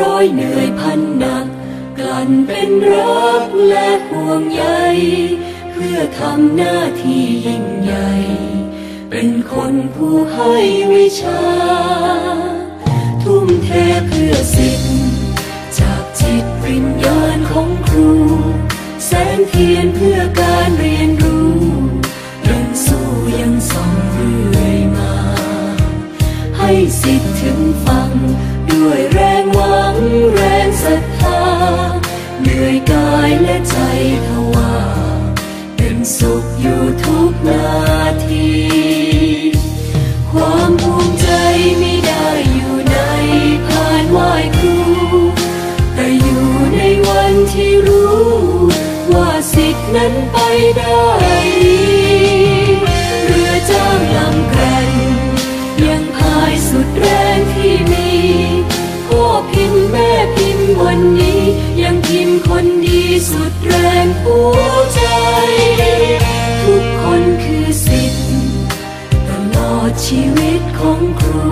ร้อยเหนื่อยพันหนัก กลั่นเป็นรักและห่วงใยเพื่อทำหน้าที่ยิ่งใหญ่เป็นคนผู้ให้วิชา ทุ่มเทเพื่อสิทธิ์จากจิตวิญญาณของครู แสงเทียนเพื่อการเรียนรู้ยังสู้ยังส่องเรื่อยมา ให้สิทธิ์ถึงฟัง ด้วยแรงหวังแรงศรัทธาเหนื่อยกายและใจทว่าเป็นสุขอยู่ทุกนาที ความภูมิใจไม่ได้อยู่ในพานไหว้ครู แต่อยู่ในวันที่รู้ ว่าสิทธินั้นไปได้ หัวใจ ทุกคนคือสิทธิ์ตลอดชีวิตของครู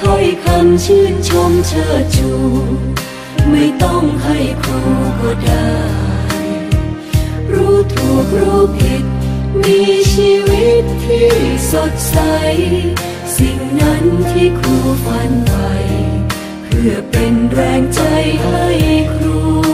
ถ้อยคำชื่นชมเชิดชู ไม่ต้องให้ครูก็ได้ รู้ถูกรู้ผิด มีชีวิตที่สดใส สิ่งนั้นที่ครูฝันไว้เพื่อเป็นแรงใจให้ครู